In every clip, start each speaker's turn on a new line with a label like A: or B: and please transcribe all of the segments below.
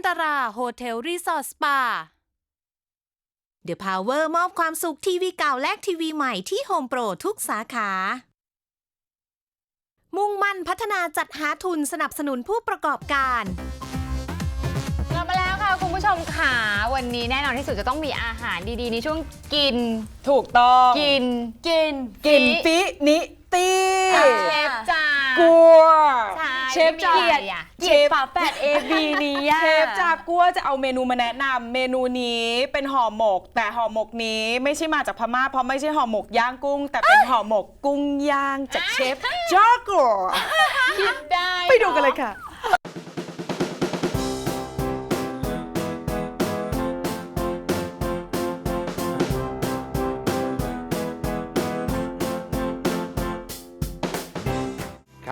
A: นันตราโฮเทลรีสอร์ทสปา The Power มอบความสุขทีวีเก่าและทีวีใหม่ที่ Home Pro ทุกสาขา มุ่งมั่นพัฒนาจัดหาทุนสนับสนุนผู้ประกอบการ
B: กลับมาแล้วค่ะคุณผู้ชมค่ะวันนี้แน่นอนที่สุดจะต้องมีอาหารดีๆ ในช่วงกิน
C: ถูกต้อง
B: กิน
C: กิน กินฟินิ ตี
B: เชฟจ้าก
C: ลัว
B: ใช่
C: เชฟจาก
B: ไม่มีอะไรอะ
C: เชฟฝาแฝด A B นี้เชฟจากกัวจะเอาเมนูมาแนะนำเมนูนี้เป็นห่อหมก แต่ห่อหมกนี้ไม่ใช่มาจากพม่าเพราะไม่ใช่ห่อหมกย่างกุ้ง แต่เป็นห่อหมกกุ้งย่างจากเชฟจากัว
B: คิดได้
C: ไปดูกันเลยค่ะ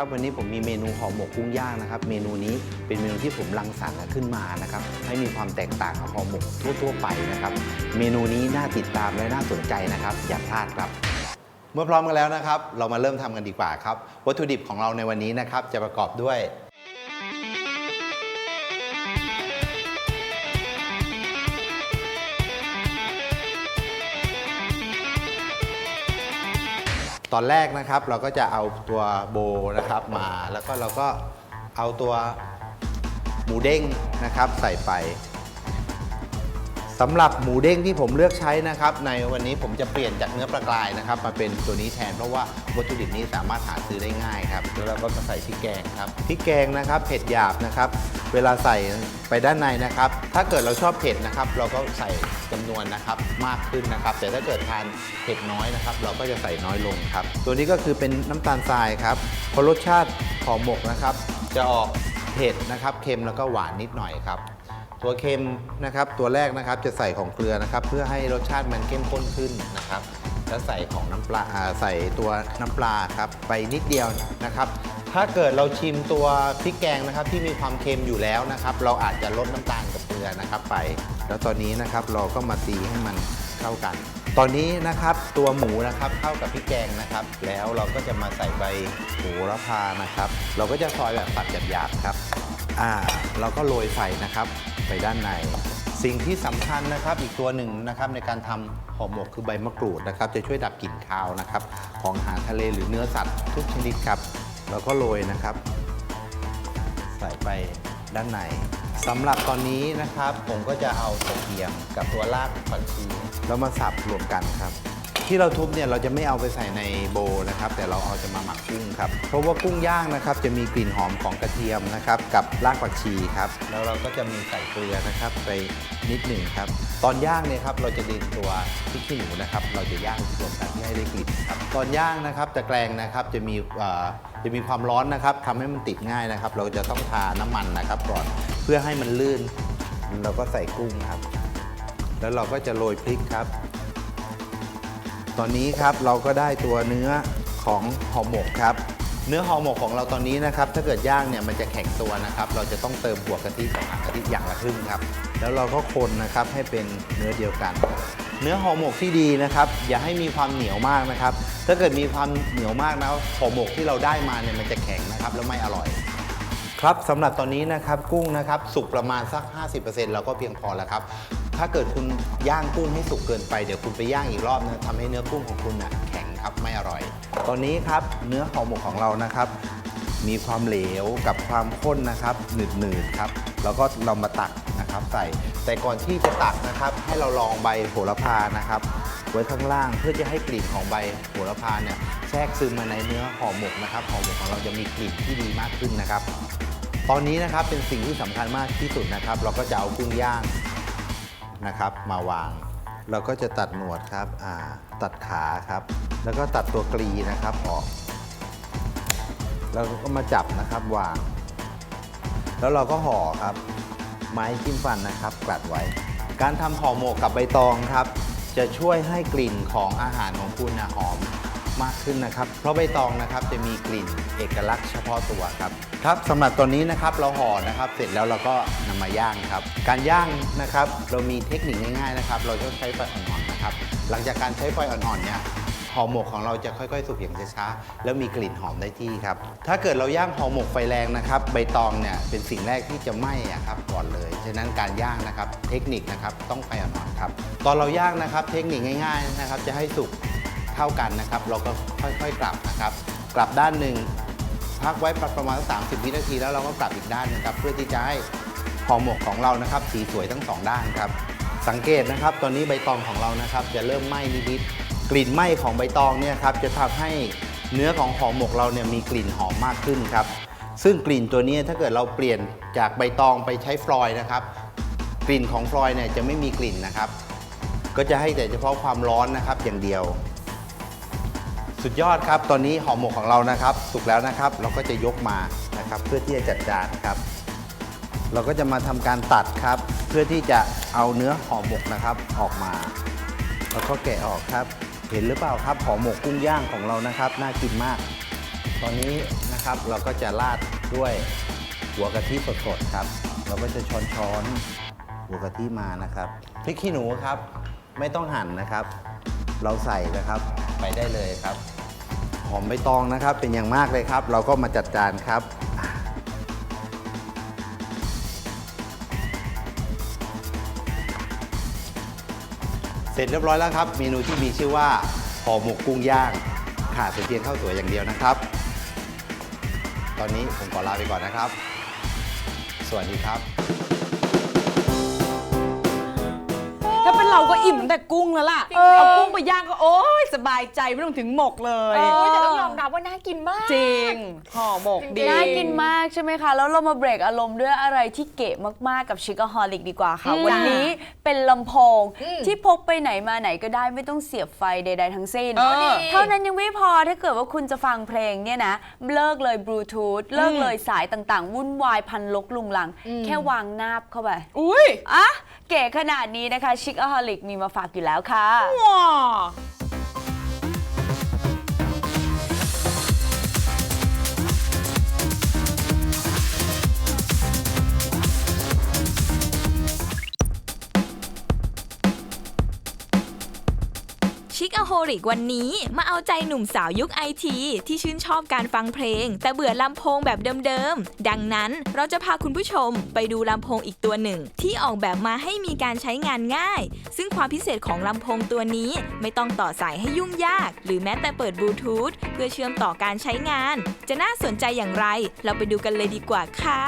D: ครับวันนี้ผมมีเมนูห่อหมกกุ้งย่างนะครับ เมนูนี้เป็นเมนูที่ผมรังสรรค์ขึ้นมานะครับ ให้มีความแตกต่างกับห่อหมกทั่ว ๆ ไปนะครับ เมนูนี้น่าติดตามและน่าสนใจนะครับ อย่าพลาดครับ เมื่อพร้อมกันแล้วนะครับ เรามาเริ่มทำกันดีกว่าครับ วัตถุดิบของเราในวันนี้นะครับจะประกอบด้วย ตอนแรกนะครับเราก็จะเอาตัวโบนะครับมาแล้วก็เราก็เอาตัวหมูเด้งนะครับใส่ไป สำหรับหมูเด้งที่ผมเลือกใช้นะครับ ในวันนี้ผมจะเปลี่ยนจากเนื้อปลากรายนะครับ มาเป็นตัวนี้แทนเพราะว่าวัตถุดิบนี้สามารถหาซื้อได้ง่ายครับแล้วเราก็จะใส่พริกแกงครับพริกแกงนะครับเผ็ดหยาบนะครับ เวลาใส่ไปด้านในนะครับ ถ้าเกิดเราชอบเผ็ดนะครับ เราก็ใส่จำนวนนะครับมากขึ้นนะครับ แต่ถ้าเกิดทานเผ็ดน้อยนะครับ เราก็จะใส่น้อยลงครับ ตัวนี้ก็คือเป็นน้ำตาลทรายครับเพราะรสชาติห่อหมกนะครับ จะออกเผ็ดนะครับเค็มแล้วก็หวานนิดหน่อยครับ ตัวเค็มนะครับ ตัวแรกนะครับจะใส่ของเกลือนะครับ เพื่อให้รสชาติมันเข้มข้นขึ้นนะครับ แล้วใส่ของน้ำปลาใส่ตัวน้ำปลาครับไปนิดเดียวนะครับ ถ้าเกิดเราชิมตัวพริกแกงนะครับ ที่มีความเค็มอยู่แล้วนะครับ เราอาจจะลดน้ำตาลกับเกลือนะครับไป แล้วตอนนี้นะครับเราก็มาตีให้มันเข้ากัน ตอนนี้นะครับตัวหมูนะครับเข้ากับพริกแกงนะครับ แล้วเราก็จะมาใส่ใบโหระพานะครับ เราก็จะซอยแบบตัดหยาบๆครับอ่าเราก็โรยไฟนะครับ ไปด้านใน สิ่งที่สำคัญนะครับอีกตัวหนึ่งนะครับในการทำห่อหมกคือใบมะกรูดนะครับจะช่วยดับกลิ่นคาวนะครับของอาหารทะเลหรือเนื้อสัตว์ทุกชนิดครับเราก็โรยนะครับ ใส่ไปด้านในสำหรับตอนนี้นะครับ ผมก็จะเอากระเทียมกับตัวรากผักชีแล้วมาสับรวมกันครับ ที่เราทุบเนี่ยเราจะไม่เอาไปใส่ในโบนะครับ แต่เราเอาจะมาหมักกุ้งครับ เพราะว่ากุ้งย่างนะครับ จะมีกลิ่นหอมของกระเทียมนะครับ กับรากผักชีครับ แล้วเราก็จะมีใส่เกลือนะครับไปนิดหนึ่งครับ ตอนย่างเนี่ยครับเราจะดึงตัวพริกขี้หนูนะครับ เราจะย่างรวมกันเพื่อให้ได้กลิ่นครับ ตอนย่างนะครับตะแกรงนะครับจะมีเอ่อจะมีความร้อนนะครับทำให้มันติดง่ายนะครับ เราจะต้องทาน้ำมันนะครับก่อนเพื่อให้มันลื่น เราก็ใส่กุ้งครับ แล้วเราก็จะโรยพริกครับ ตอนนี้ครับเราก็ได้ตัวเนื้อของห่อหมกครับ เนื้อห่อหมกของเราตอนนี้นะครับ ถ้าเกิดย่างเนี่ยมันจะแข็งตัวนะครับ เราจะต้องเติมหัวกะทิกับหางกะทิอย่างละครึ่งครับ แล้วเราก็คนนะครับให้เป็นเนื้อเดียวกัน เนื้อห่อหมกที่ดีนะครับ อย่าให้มีความเหนียวมากนะครับ ถ้าเกิดมีความเหนียวมากนะห่อหมกที่เราได้มาเนี่ยมันจะแข็งนะครับแล้วไม่อร่อย ครับสำหรับตอนนี้นะครับกุ้งนะครับสุกประมาณสัก 50%เราก็เพียงพอแล้วครับ ถ้าเกิดคุณย่างกุ้งให้สุกเกินไปเดี๋ยวคุณไปย่างอีกรอบนะทำให้เนื้อกุ้งของคุณน่ะแข็งครับไม่อร่อย ตอนนี้ครับเนื้อห่อหมกของเรานะครับ มีความเหลวกับความข้นนะครับหนืดๆครับแล้วก็เรามาตักนะครับใส่แต่ก่อนที่จะตักนะครับ ให้เราลองใบโหระพานะครับไว้ข้างล่างเพื่อจะให้กลิ่นของใบโหระพาเนี่ยแทรกซึมมาในเนื้อห่อหมกนะครับห่อหมกของเราจะมีกลิ่นที่ดีมากขึ้นนะครับ ตอนนี้นะครับเป็นสิ่งที่สำคัญมากที่สุดนะครับ เราก็จะเอากุ้งย่างนะครับ มาวาง เราก็จะตัดหนวดครับอ่าตัดขาครับ แล้วก็ตัดตัวกรีนะครับออกแล้วก็มาจับนะครับวาง แล้วเราก็ห่อครับ ไม้จิ้มฟันนะครับกลัดไว้ การทำห่อหมกกับใบตองครับ จะช่วยให้กลิ่นของอาหารของคุณนะหอม มากขึ้นนะครับ เพราะใบตองนะครับจะมีกลิ่นเอกลักษณ์เฉพาะตัวครับครับสำหรับตัวนี้นะครับเราห่อนะครับเสร็จแล้วเราก็นำมาย่างครับ การย่างนะครับเรามีเทคนิคง่ายๆนะครับ เราจะใช้ไฟอ่อนๆนะครับ หลังจากการใช้ไฟอ่อนๆเนี่ยห่อหมกของเราจะค่อยๆ สุกอย่างช้าๆแล้วมีกลิ่นหอมได้ที่ครับ ถ้าเกิดเราย่างห่อหมกไฟแรงนะครับ ใบตองเนี่ยเป็นสิ่งแรกที่จะไหม้ครับก่อนเลยฉะนั้นการย่างนะครับ เทคนิคนะครับต้องไฟอ่อนๆครับ ตอนเราย่างนะครับ เทคนิคง่าย ๆนะครับ จะให้สุก เท่ากันนะครับ เราก็ค่อยๆกลับนะครับ กลับด้านหนึ่งพักไว้ประมาณสัก30 วินาที แล้วเราก็กลับอีกด้านหนึงครับ เพื่อที่จะให้ห่อหมกของเรานะครับ สีสวยทั้งสองด้านครับ สังเกตนะครับ ตอนนี้ใบตองของเรานะครับ จะเริ่มไหม้นิดๆกลิ่นไหม้ของใบตองเนี่ยครับจะทำให้เนื้อของห่อหมกเราเนี่ยมีกลิ่นหอมมากขึ้นครับ ซึ่งกลิ่นตัวนี้ถ้าเกิดเราเปลี่ยนจากใบตองไปใช้ฟลอยนะครับ กลิ่นของฟลอยเนี่ยจะไม่มีกลิ่นนะครับ ก็จะให้แต่เฉพาะความร้อนนะครับอย่างเดียว สุดยอดครับ ตอนนี้ห่อหมกของเรานะครับ สุกแล้วนะครับ เราก็จะยกมานะครับ เพื่อที่จะจัดจานครับ เราก็จะมาทำการตัดครับ เพื่อที่จะเอาเนื้อห่อหมกนะครับออกมาแล้วก็แกะออกครับ เห็นหรือเปล่าครับห่อหมกกุ้งย่างของเรานะครับ น่ากินมาก ตอนนี้นะครับเราก็จะราดด้วยหัวกะทิสดๆครับ เราก็จะช้อนช้อนหัวกะทิมานะครับพริกขี้หนูครับ ไม่ต้องหั่นนะครับ เราใส่นะครับ ไปได้เลยครับ หอมใบตองนะครับเป็นอย่างมากเลยครับ เราก็มาจัดจานครับ เสร็จเรียบร้อยแล้วครับ เมนูที่มีชื่อว่าห่อหมกกุ้งย่าง ขาดแต่เพียงข้าวสวยอย่างเดียวนะครับ ตอนนี้ผมขอลาไปก่อนนะครับ สวัสดีครับ
C: เป็นเราก็อิ่มตั้งแต่กุ้งแล้วล่ะเอากุ้งไปย่างก็โอ๊ยสบายใจไม่ต้องถึงหมกเลย
B: โอ้ยแต่ต้องยอมรับว่าน่ากินมาก
C: จริงห่อหมกดี
E: น่ากินมากใช่ไหมคะ แล้วเรามาเบรกอารมณ์ด้วยอะไรที่เก๋มากๆกับชิคก h ฮอลิกดีกว่าค่ะ
C: อืม
E: วันนี้เป็นลำโพง
B: อืม
E: ที่พกไปไหนมาไหนก็ได้ไม่ต้องเสียบไฟใด ๆ ทั้งสิ้น
C: เออ
E: เท่านั้นยังไม่พอถ้าเกิดว่าคุณจะฟังเพลงเนี่ยนะ เลิกเลยบลูทูธเลิกเลยสายต่างๆ วุ่นวายพันลกลุงลัง แค่วางนาบเข้าไป
C: อุ้ย
E: อะเก๋ขนาดนี้นะคะชิคก h ฮอลิกมีมาฝากอยู่แล้วค่ะ
C: ว้า
A: ริกวันนี้ มาเอาใจหนุ่มสาวยุคไอทีที่ชื่นชอบการฟังเพลง แต่เบื่อลำโพงแบบเดิมๆ ดังนั้นเราจะพาคุณผู้ชมไปดูลำโพงอีกตัวหนึ่ง ที่ออกแบบมาให้มีการใช้งานง่าย ซึ่งความพิเศษของลำโพงตัวนี้ไม่ต้องต่อสายให้ยุ่งยาก หรือแม้แต่เปิดบลูทูธเพื่อเชื่อมต่อการใช้งาน จะน่าสนใจอย่างไร เราไปดูกันเลยดีกว่าค่ะ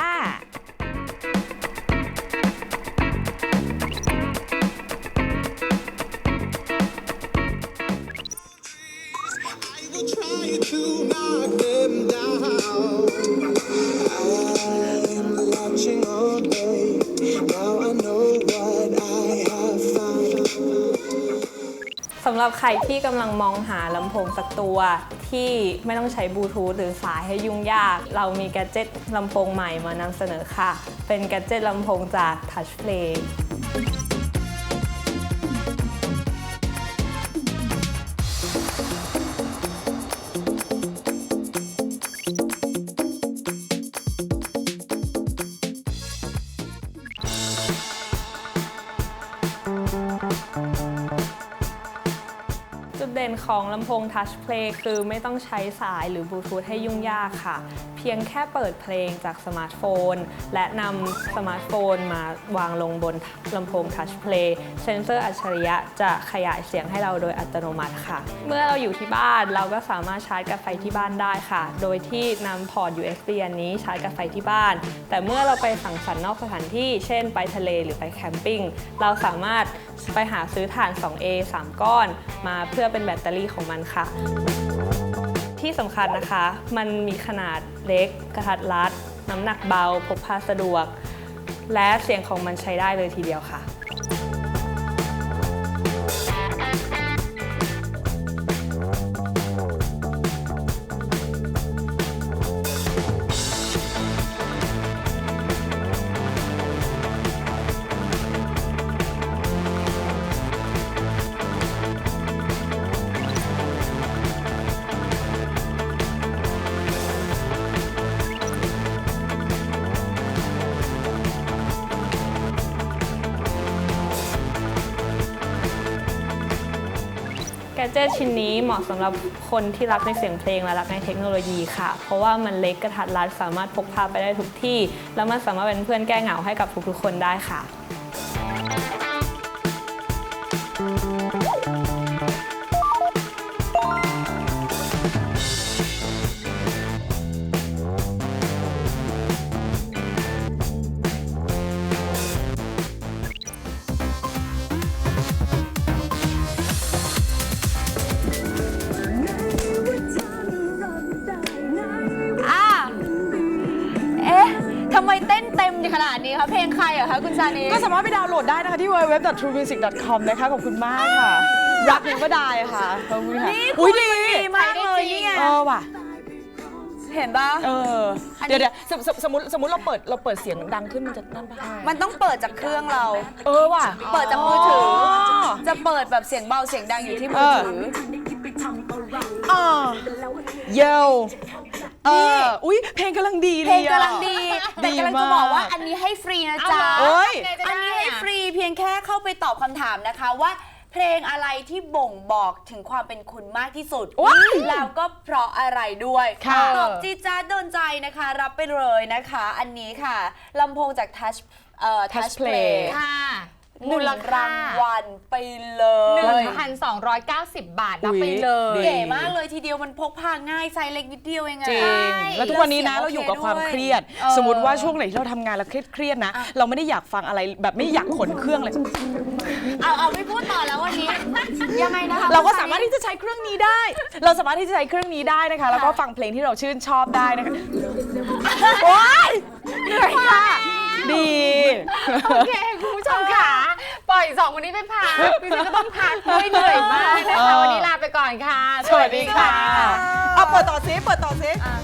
F: รับใครที่กำลังมองหาลำโพงสักตัวที่ไม่ต้องใช้บลูทูธหรือสายให้ยุ่งยาก เรามีแกดเจ็ตลำโพงใหม่มานำเสนอค่ะ เป็นแกดเจ็ตลำโพงจาก Touch Play พง Touch Play คือไม่ต้องใช้สายหรือบลูทูธให้ยุ่งยากค่ะ เพียงแค่เปิดเพลงจากสมาร์ทโฟน และนำสมาร์ทโฟนมาวางลงบนลำโพง Touch Play เซนเซอร์อัจฉริยะจะขยายเสียงให้เราโดยอัตโนมัติค่ะ เมื่อเราอยู่ที่บ้านเราก็สามารถชาร์จกับไฟที่บ้านได้ค่ะ โดยที่นำพอร์ต USB อันนี้ชาร์จกับไฟที่บ้าน แต่เมื่อเราไปสังสรรค์นอกสถานที่ เช่น ไปทะเลหรือไปแคมปิ้งเราสามารถไปหาซื้อถ่าน 2A 3 ก้อน มาเพื่อเป็นแบตเตอรี่ของมันค่ะ ที่สำคัญนะคะ มันมีขนาดเล็ก กระทัดรัด น้ำหนักเบา พกพาสะดวก และเสียงของมันใช้ได้เลยทีเดียวค่ะ จอร์ชิ้นนี้เหมาะสำหรับคนที่รักในเสียงเพลงและรักในเทคโนโลยีค่ะ เพราะว่ามันเล็กกระทัดรัดสามารถพกพาไปได้ทุกที่ แล้วมันสามารถเป็นเพื่อนแก้เหงาให้กับทุกๆคนได้
E: ค่ะ เพลงใครเหรอคะคุณซานี
C: ก็สามารถไปดาวน์โหลดได้นะคะที่ www.truemusic.com นะคะขอบคุณมากค่ะ รักหนึ่งก็ได้ค่ะขอบคุณค่ะ
E: นี่
C: อุ้ย
E: คุณ
C: ดี
E: ดีมากเลยนี่ไง
C: เออว่ะ
E: เห็นปะ
C: เออเดี๋ยวเดี๋ยวสมสมสมมติสมมติเราเปิดเราเปิดเสียงดังขึ้นมันจะนั่นปะ
E: มันต้องเปิดจากเครื่องเรา
C: เออว่ะ
E: เปิดจากมือถือ
C: อ
E: จะเปิดแบบเสียงเบาเสียงดังอยู่ที่มือถือ
C: อ่าเยล เอออุ้ยเพลงกำลังดี
E: เพ
C: เล
E: ล
C: ย
E: ง
C: อะ
E: กำลังดี แต่กำลังจะบอกว่าอันนี้ให้ฟรีนะจ๊ะ
C: เอ้ย
E: อันนี้ให้ฟรีเพียงแค่เข้าไปตอบคำถามนะคะว่าเพลงอะไรที่บ่งบอกถึงความเป็นคุณมากที่สุด
C: ว้าย
E: แล้วก็เพราะอะไรด้วย
C: ค่ะ
E: ตอบจีดจ้าดโดนใจนะคะ รับไปเลยนะคะ อันนี้ค่ะลำโพงจาก Touch เอ่อ
C: Touch
E: Touch
C: Play
E: Play
B: ค่ะ
E: ห
B: มู
E: นึ่ง
B: ลค่า รา
E: งวัลไปเลย
B: 1,290 บาทรับไปเลย
C: ดี
E: เก๋มากเลยทีเดียวมันพกพาง่ายไซส์เล็กนิดเดียวเองอะ
C: จริง แล้วทุกวันนี้นะ
E: แล้
C: เรา
E: ว
C: อ
E: เสียง
C: ยู่กับความ
E: โอเคด้วย
C: เครียด
B: เออ
C: สมมติว่าช่วงไหนที่เราทำงานแล้วเครียดๆนะเราไม่ได้อยากฟังอะไรแบบไม่อยากขนเครื่องเลย
E: เอาเอาไม่พูดต่อแล้ววันนี้ ยังไงนะคะ
C: เราก็สามารถที่จะใช้เครื่องนี้ได้ เราสามารถที่จะใช้เครื่องนี้ได้นะคะ แล้วก็ฟังเพลงที่เราชื่นชอบได้นะคะ โอ๊ยเหนื่อยค่ะ ดี
B: โอเค คุณผู้ชมค่ะ ปล่อยสองคนนี้ไปพักดิฉันก็ต้องพักด้วยเหนื่อยมากนะคะวันนี้ลาไปก่อนค่ะ
C: สวัสดีค่ะ เอาเปิดต่อซิเปิดต่อซิ
E: อะ